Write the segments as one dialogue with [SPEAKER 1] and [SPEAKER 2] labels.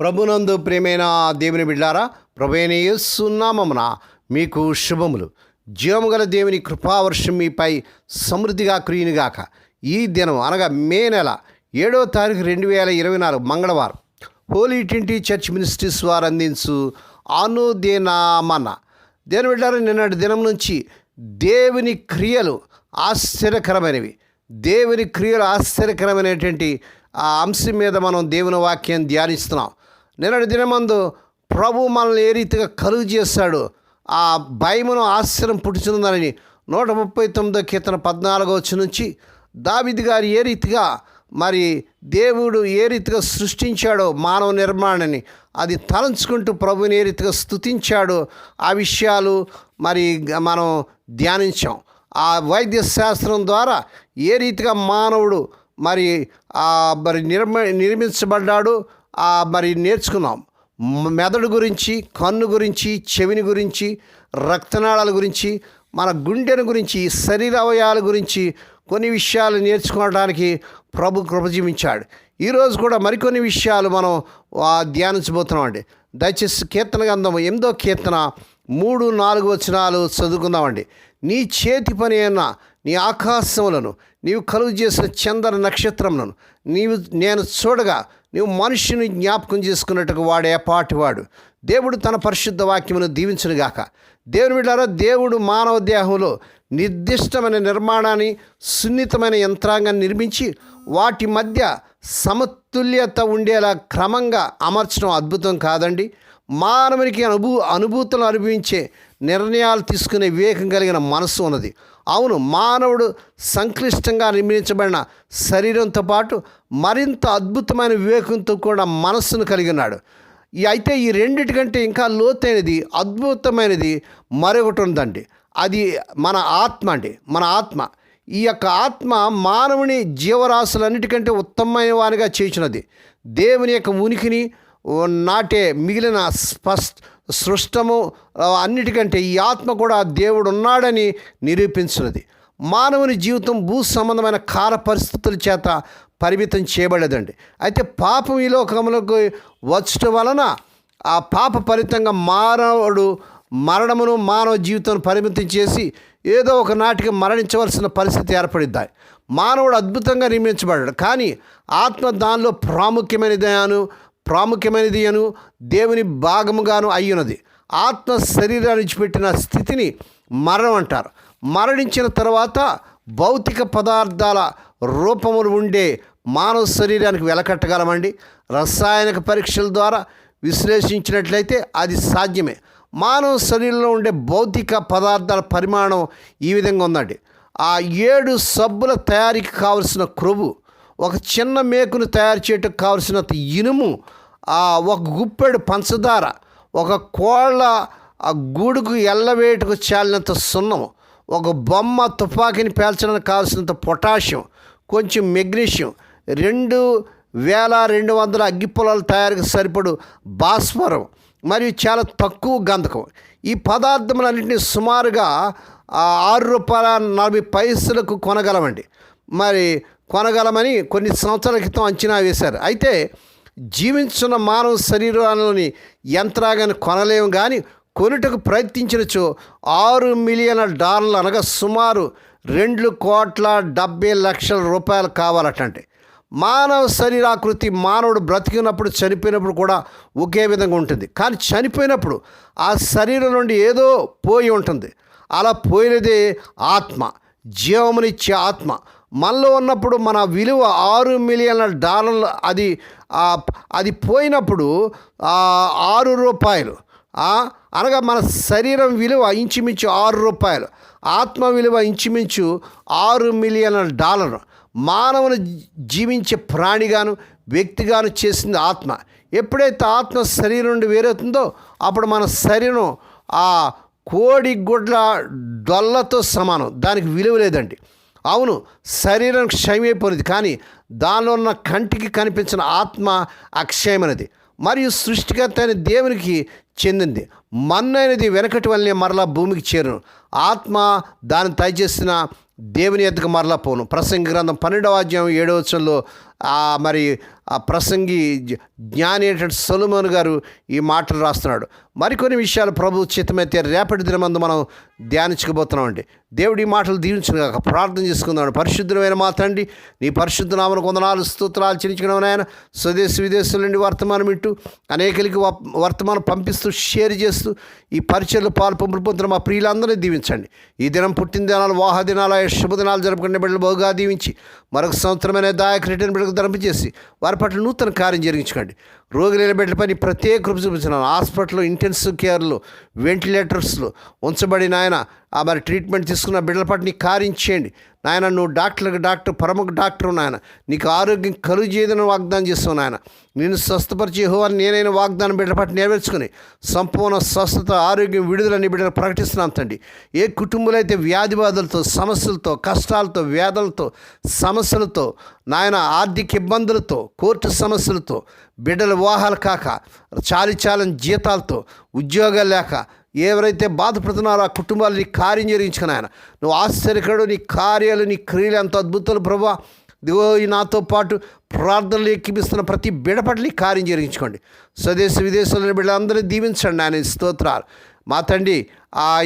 [SPEAKER 1] ప్రభునందు ప్రేమైన దేవుని బిడ్డారా ప్రభైన యేసునామమున మీకు శుభములు. జీవము గల దేవుని కృపావర్షం మీపై సమృద్ధిగా కురియునిగాక. ఈ దినం అనగా మే నెల ఏడవ తారీఖు రెండు వేల ఇరవై నాలుగు మంగళవారం హోలీ ట్వంటీ చర్చ్ మినిస్ట్రీస్ వారు అందించు అనుదినామన. దేని బిడ్డారు నిన్నటి దినం నుంచి దేవుని క్రియలు ఆశ్చర్యకరమైనవి. దేవుని క్రియలు ఆశ్చర్యకరమైనటువంటి ఆ అంశం మీద మనం దేవుని వాక్యం ధ్యానిస్తున్నాం. నిన్నటి దినమందు ప్రభు మనల్ని ఏ రీతిగా కలుగు చేస్తాడు? ఆ భయమును ఆశ్చర్యం పుట్టుచుందని నూట ముప్పై తొమ్మిదో కీర్తన పద్నాలుగో వచ్చి నుంచి దావిది గారు ఏ రీతిగా మరి దేవుడు ఏ రీతిగా సృష్టించాడో మానవ నిర్మాణాన్ని అది తలంచుకుంటూ ప్రభుని ఏ రీతిగా స్థుతించాడో ఆ విషయాలు మరి మనం ధ్యానించాం. ఆ వైద్య శాస్త్రం ద్వారా ఏ రీతిగా మానవుడు మరి మరి నిర్మ నిర్మించబడ్డాడు? మరి నేర్చుకున్నాం మెదడు గురించి కన్ను గురించి చెవిని గురించి రక్తనాళాల గురించి మన గుండెను గురించి శరీర అవయాల గురించి కొన్ని విషయాలు నేర్చుకోవడానికి ప్రభు కృపజీవించాడు ఈరోజు కూడా మరికొన్ని విషయాలు మనం ధ్యానించబోతున్నాం అండి దయచేసి కీర్తన గంధం ఎనిమిదో కీర్తన మూడు నాలుగు వచనాలు చదువుకుందామండి. నీ చేతి పని అయినా నీ ఆకాశములను నీవు కలుగు చేసిన చంద్ర నక్షత్రములను నీవు నేను చూడగా నీవు మనుషుని జ్ఞాపకం చేసుకున్నట్టుగా వాడే పాటివాడు. దేవుడు తన పరిశుద్ధ వాక్యమును దీవించునుగాక. దేవుని బిడ్డారా దేవుడు మానవ దేహంలో నిర్దిష్టమైన నిర్మాణాన్ని సున్నితమైన యంత్రాంగాన్ని నిర్మించి వాటి మధ్య సమతుల్యత ఉండేలా క్రమంగా అమర్చడం అద్భుతం కాదండి. మానవునికి అనుభూ అనుభూతులు అనుభవించే నిర్ణయాలు తీసుకునే వివేకం కలిగిన మనస్సు ఉన్నది. అవును మానవుడు సంక్లిష్టంగా నిర్మించబడిన శరీరంతో పాటు మరింత అద్భుతమైన వివేకంతో కూడా మనస్సును కలిగి ఉన్నాడు. అయితే ఈ రెండిటికంటే ఇంకా లోతైనది అద్భుతమైనది మరొకటి ఉందండి అది మన ఆత్మ అండి మన ఆత్మ. ఈ యొక్క ఆత్మ మానవుని జీవరాశులన్నిటికంటే ఉత్తమమైన వానిగా చేసినది. దేవుని యొక్క ఉనికిని నాటే మిగిలిన స్పష్ట సృష్టము అన్నిటికంటే ఈ ఆత్మ కూడా దేవుడు ఉన్నాడని నిరూపించినది. మానవుని జీవితం భూ సంబంధమైన కాల పరిస్థితుల చేత పరిమితం చేయబడేదండి అయితే పాపం ఈ లోకములకు వచ్చటం వలన ఆ పాప ఫలితంగా మానవుడు మరణమును మానవ జీవితం పరిమితం చేసి ఏదో ఒక నాటికి మరణించవలసిన పరిస్థితి ఏర్పడిద్దాయి మానవుడు అద్భుతంగా నిర్మించబడ్డాడు. కానీ ఆత్మ దానిలో ప్రాముఖ్యమైనది అను ప్రాముఖ్యమైనది అను దేవుని భాగముగాను అయ్యున్నది. ఆత్మ శరీరాన్ని విడిచిపెట్టిన స్థితిని మరణం అంటారు. మరణించిన తర్వాత భౌతిక పదార్థాల రూపములు ఉండే మానవ శరీరానికి వెలకట్టగలమండి. రసాయనిక పరీక్షల ద్వారా విశ్లేషించినట్లయితే అది సాధ్యమే. మానవ శరీరంలో ఉండే భౌతిక పదార్థాల పరిమాణం ఈ విధంగా ఉందండి. ఆ ఏడు సబ్బుల తయారీకి కావలసిన క్రొవ్వు ఒక చిన్న మేకును తయారు చేయటకు కావలసినంత ఇనుము ఆ ఒక గుప్పెడు పంచదార ఒక కోళ్ళ ఆ గూడుకు ఎల్లవేటుకు చాలినంత సున్నం ఒక బొమ్మ తుపాకీని పేల్చడానికి కావాల్సినంత పొటాషియం కొంచెం మెగ్నీషియం రెండు వేల రెండు వందల అగ్గిపొలాల తయారీకి సరిపడు భాస్వరం మరియు చాలా తక్కువ గంధకం. ఈ పదార్థములన్నింటినీ సుమారుగా ఆరు రూపాయల నలభై పైసలకు కొనగలమండి. మరి కొనగలమని కొన్ని సంవత్సరాల క్రితం అంచనా వేశారు. అయితే జీవించున్న మానవ శరీరంలోని యంత్రాంగాన్ని కొనలేము కానీ కొనుటకు ప్రయత్నించినచో ఆరు మిలియన్ల డాలర్లు అనగా సుమారు రెండు కోట్ల డెబ్బై లక్షల రూపాయలు కావాలటండి మానవ శరీరాకృతి మానవుడు బ్రతికినప్పుడు చనిపోయినప్పుడు కూడా ఒకే విధంగా ఉంటుంది. కానీ చనిపోయినప్పుడు ఆ శరీరం నుండి ఏదో పోయి ఉంటుంది. అలా పోయినదే ఆత్మ జీవమునిచ్చే ఆత్మ. మనలో ఉన్నప్పుడు మన విలువ ఆరు మిలియన్ల డాలర్లు అది అది పోయినప్పుడు ఆరు రూపాయలు అనగా మన శరీరం విలువ ఇంచుమించు ఆరు రూపాయలు ఆత్మ విలువ ఇంచుమించు ఆరు మిలియన్ల డాలర్. మానవుని జీవించే ప్రాణిగాను వ్యక్తిగాను చేసింది ఆత్మ. ఎప్పుడైతే ఆత్మ శరీరం నుండి వేరవుతుందో అప్పుడు మన శరీరం ఆ కోడి గుడ్ల డొల్లతో సమానం. దానికి విలువ లేదండి. అవును శరీరం క్షయమైపోయినది కానీ దానిలో ఉన్న కంటికి కనిపించిన ఆత్మ అక్షయమైనది. మరియు సృష్టికర్త అయిన దేవునికి చెందింది. మన్ను అనేది వెనకటి వల్లనే మరలా భూమికి చేరును. ఆత్మ దాన్ని దయచేసిన దేవుని ఎద్దకు మరలా పోను. ప్రసంగి గ్రంథం పన్నెండవ అధ్యాయం ఏడవ వచనంలో మరి ఆ ప్రసంగి జ్ఞాని అయినటువంటి సొలమోన్ గారు ఈ మాటలు రాస్తున్నాడు. మరికొన్ని విషయాలు ప్రభు చిత్తమైతే రేపటి దినమందు మనం ధ్యానించుకోబోతున్నామండి అండి దేవుడి ఈ మాటలు దీవించిన కాక ప్రార్థన చేసుకుందాం పరిశుద్ధమైన మా తండ్రి నీ పరిశుద్ధ నామను కొందనాలు స్తోత్రాలు చెల్లించడం ఆయన స్వదేశ విదేశాల నుండి వర్తమానం ఇట్టు అనేకలకి వ- వర్తమానం పంపిస్తూ షేర్ చేస్తూ ఈ పరిచయలు పాల్పంపులు పొందుతున్న మా ప్రియులందరినీ దీవించండి. ఈ దినం పుట్టినదినాలు వాహ దినాలు శుభదినాలు జరుపుకునే బిడ్డలు బహుగా దీవించి మరొక సంవత్సరమైన దాయక రిటర్న్ బిడ్డకు ధరింపజేసి వారి పట్ల నూతన కార్యం జరిగించుకోండి. రోగులైన బిడ్డలపై ప్రత్యేక కృప చూపించినాను హాస్పిటల్లో ఇంటెన్సివ్ కేర్లో వెంటిలేటర్స్లో ఉంచబడిన ఆయన ఆ మరి ట్రీట్మెంట్ తీసుకున్న బిడ్డల పట్ల కార్యం చేయండి. నాయన నువ్వు డాక్టర్లకు డాక్టర్ ప్రముఖ డాక్టర్ నాయన నీకు ఆరోగ్యం కలుగు చేయదని వాగ్దానం చేస్తావు నాయన. నేను స్వస్థపరిచే హోవాన్ని నేనైనా వాగ్దానం బిడ్డ పట్టు నెరవేర్చుకుని సంపూర్ణ స్వస్థత ఆరోగ్యం విడుదల నీ బిడ్డలు ప్రకటిస్తున్నాను తండ్రి. ఏ కుటుంబంలో అయితే వ్యాధి బాధలతో సమస్యలతో కష్టాలతో వేదలతో సమస్యలతో నాయన ఆర్థిక ఇబ్బందులతో కోర్టు సమస్యలతో బిడ్డల వివాహాలు కాక చాలి చాలని జీతాలతో ఉద్యోగాలు లేక ఎవరైతే బాధపడుతున్నారో ఆ కుటుంబాలు నీ కార్యం జరిగించుకుని ఆయన. నువ్వు ఆశ్చర్యకరుడు నీ కార్యాలు నీ క్రియలు ఎంత అద్భుతాలు ప్రభా. దిగో ఈ నాతో పాటు ప్రార్థనలు ఎక్కిపిస్తున్న ప్రతి బిడపట్ల కార్యం జరిగించుకోండి స్వదేశ విదేశాల బిడ్డలందరినీ దీవించండి ఆయన స్తోత్రాలు. మా తండ్రి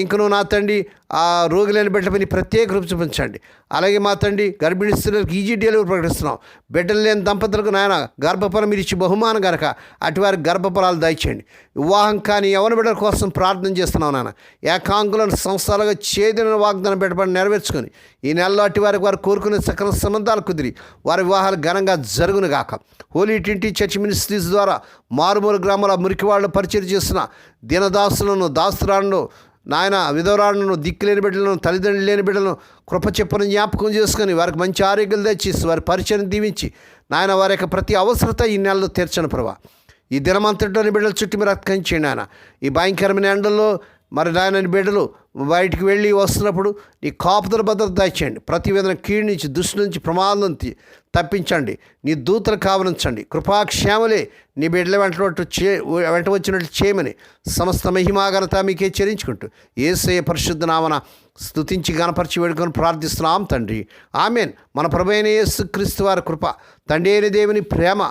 [SPEAKER 1] ఇంకను నా తండ్రి ఆ రోగులైన బిడ్డల పైన ప్రత్యేక రూపు చూపించండి. అలాగే మా తండ్రి గర్భిణీ స్త్రీలకు ఈజీ డెలివరీ ప్రకటిస్తున్నాం. బిడ్డలు లేని దంపతులకు నాయన గర్భఫలం మీరు ఇచ్చి బహుమానం గనక అటువారి గర్భఫలాలు దయచేయండి. వివాహం కానీ యవన బిడ్డల కోసం ప్రార్థన చేస్తున్నాం నాన్న ఏకాంకులను సంస్థలుగా చేదిన వాగ్దానం పెట్టబడి నెరవేర్చుకొని ఈ నెలలో అటువారికి వారు కోరుకునే సకల సంబంధాలు కుదిరి వారి వివాహాలు ఘనంగా జరుగును గాక. హోలీ టింటి చర్చ్ మినిస్ట్రీస్ ద్వారా మారుమూల గ్రామాల మురికి వాళ్ళు పరిచయం చేస్తున్న దినదాసులను దాస్తురాలను నాయన విధవరాలను దిక్కులేని బిడ్డలను తల్లిదండ్రులు లేని బిడ్డలను కృప చెప్పును జ్ఞాపకం చేసుకొని వారికి మంచి ఆరోగ్యాలు తెచ్చి వారి పరిచయం దీవించి నాయన వారి యొక్క ప్రతి అవసరత ఈ నెలలో తీర్చను ప్రభా. ఈ దినమంతటిలోని బిడ్డల చుట్టూ మీరు రక్షించండి ఆయన ఈ భయంకరమైన ఎండల్లో మరి నాయన బిడ్డలు బయటికి వెళ్ళి వస్తున్నప్పుడు నీ కాపుదల భద్రత దయచేయండి ప్రతి విధంగా కీడు నుంచి దుష్టి నుంచి ప్రమాదం తప్పించండి. నీ దూతలు కావలించండి. కృపాక్షేమలే నీ బిడ్డల వెంట చే వెంట వచ్చినట్లు చేయమని సమస్త మహిమాగనత మీకే చెల్లించుకుంటూ ఏసయ పరిశుద్ధ నామన స్థుతించి గణపరిచి వేడుకొని ప్రార్థిస్తున్నాం తండ్రి. ఆమెన్. మన ప్రభైన యేసు క్రీస్తు వారి కృప తండ్రి అయిన దేవుని ప్రేమ